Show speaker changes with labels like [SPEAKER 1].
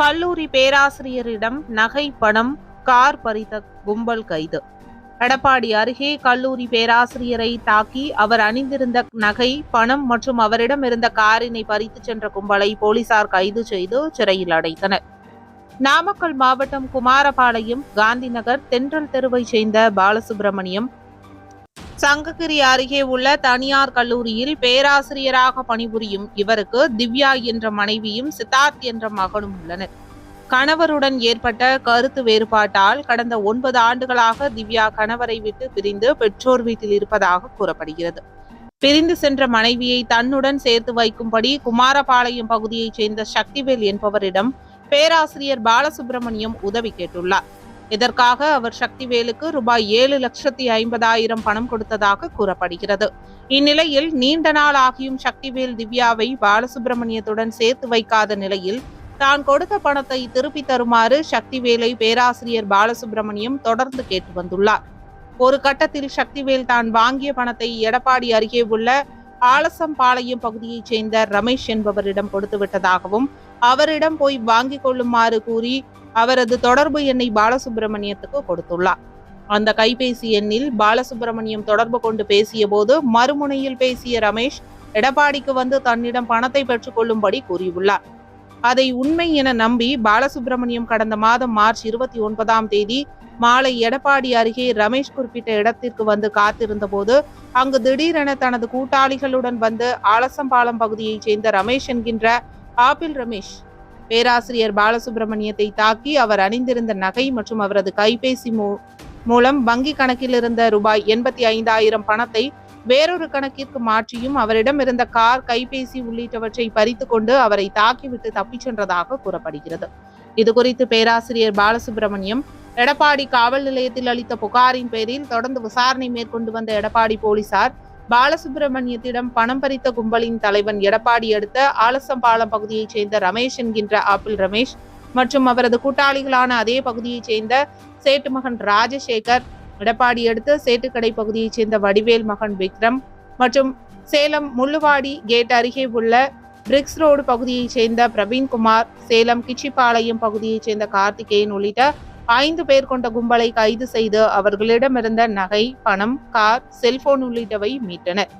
[SPEAKER 1] கல்லூரி பேராசிரியரிடம் நகை பணம் கார் பறித்த கும்பல் கைது. எடப்பாடி அருகே கல்லூரி பேராசிரியரை தாக்கி அவர் அணிந்திருந்த நகை பணம் மற்றும் அவரிடம் இருந்த காரினை பறித்து சென்ற கும்பலை போலீசார் கைது செய்து சிறையில் அடைத்தனர். நாமக்கல் மாவட்டம் குமாரபாளையம் காந்திநகர் தென்றல் தெருவைச் சேர்ந்த பாலசுப்பிரமணியம் சங்ககிரி அருகே உள்ள தனியார் கல்லூரியில் பேராசிரியராக பணிபுரியும் இவருக்கு திவ்யா என்ற மனைவியும் சித்தார்த் என்ற மகனும் உள்ளனர். கணவருடன் ஏற்பட்ட கருத்து வேறுபாட்டால் கடந்த ஒன்பது ஆண்டுகளாக திவ்யா கணவரை விட்டு பிரிந்து பெற்றோர் வீட்டில் இருப்பதாக கூறப்படுகிறது. பிரிந்து சென்ற மனைவியை தன்னுடன் சேர்த்து வைக்கும்படி குமாரபாளையம் பகுதியைச் சேர்ந்த சக்திவேல் என்பவரிடம் பேராசிரியர் பாலசுப்பிரமணியம் உதவி கேட்டுள்ளார். இதற்காக அவர் சக்திவேலுக்கு ரூபாய் ஏழு லட்சத்தி ஐம்பதாயிரம் பணம் கொடுத்ததாக கூறப்படுகிறது. இந்நிலையில் நீண்ட நாள் ஆகியும் சக்திவேல் திவ்யாவை பாலசுப்பிரமணியத்துடன் சேர்த்து வைக்காத நிலையில் தான் கொடுத்த பணத்தை திருப்பி தருமாறு சக்திவேலை பேராசிரியர் பாலசுப்பிரமணியம் தொடர்ந்து கேட்டு வந்துள்ளார். ஒரு கட்டத்தில் சக்திவேல் தான் வாங்கிய பணத்தை எடப்பாடி அருகே உள்ள ஆலசம்பாளையம் பகுதியைச் சேர்ந்த ரமேஷ் என்பவரிடம் கொடுத்து விட்டதாகவும் அவரிடம் போய் வாங்கிக் கொள்ளுமாறு கூறி அவரது தொடர்பு எண்ணை பாலசுப்பிரமணியத்துக்கு கொடுத்துள்ளார். அந்த கைபேசி எண்ணில் பாலசுப்பிரமணியம் தொடர்பு கொண்டு பேசிய போது மறுமுனையில் பேசிய ரமேஷ் எடப்பாடிக்கு வந்து தன்னிடம் பணத்தை பெற்றுக் கொள்ளும்படி கூறியுள்ளார். அதை உண்மை என நம்பி பாலசுப்பிரமணியம் கடந்த மாதம் மார்ச் இருபத்தி ஒன்பதாம் தேதி மாலை எடப்பாடி அருகே ரமேஷ் குறிப்பிட்ட இடத்திற்கு வந்து காத்திருந்த போது அங்கு திடீரென தனது கூட்டாளிகளுடன் வந்து ஆலசம்பாலம் பகுதியைச் சேர்ந்த ரமேஷ் என்கின்ற ஆப்பிள் ரமேஷ் பேராசிரியர் பாலசுப்பிரமணியத்தை தாக்கி அவர் அணிந்திருந்த நகை மற்றும் அவரது கைபேசி மூ- மூலம் வங்கி கணக்கில் இருந்த ரூபாய் எண்பத்தி ஐந்தாயிரம் பணத்தை வேறொரு கணக்கிற்கு மாற்றியும் அவரிடம் இருந்த கார் கைபேசி உள்ளிட்டவற்றை பறித்து கொண்டு அவரை தாக்கிவிட்டு தப்பிச் சென்றதாக கூறப்படுகிறது. இதுகுறித்து பேராசிரியர் பாலசுப்பிரமணியம் எடப்பாடி காவல் நிலையத்தில் அளித்த புகாரின் பேரில் தொடர்ந்து விசாரணை மேற்கொண்டு வந்த எடப்பாடி போலீசார் பாலசுப்பிரமணியத்திடம் பணம் பறித்த கும்பலின் தலைவன் எடப்பாடி அடுத்த ஆலசம்பாலம் பகுதியைச் சேர்ந்த ரமேஷ் என்கின்ற ஆப்பிள் ரமேஷ் மற்றும் அவரது கூட்டாளிகளான அதே பகுதியைச் சேர்ந்த சேட்டு மகன் ராஜசேகர் எடப்பாடி அடுத்த சேட்டுக்கடை பகுதியைச் சேர்ந்த வடிவேல் மகன் விக்ரம் மற்றும் சேலம் முள்ளுவாடி கேட் அருகே உள்ள பிரிக்ஸ் ரோடு பகுதியைச் சேர்ந்த பிரவீன்குமார் சேலம் கிச்சிபாளையம் பகுதியைச் சேர்ந்த கார்த்திகேயன் உள்ளிட்ட ஐந்து பேர் கொண்ட கும்பலை கைது செய்து அவர்களிடமிருந்த நகை பணம் கார் செல்போன் உள்ளிட்டவை மீட்டனர்.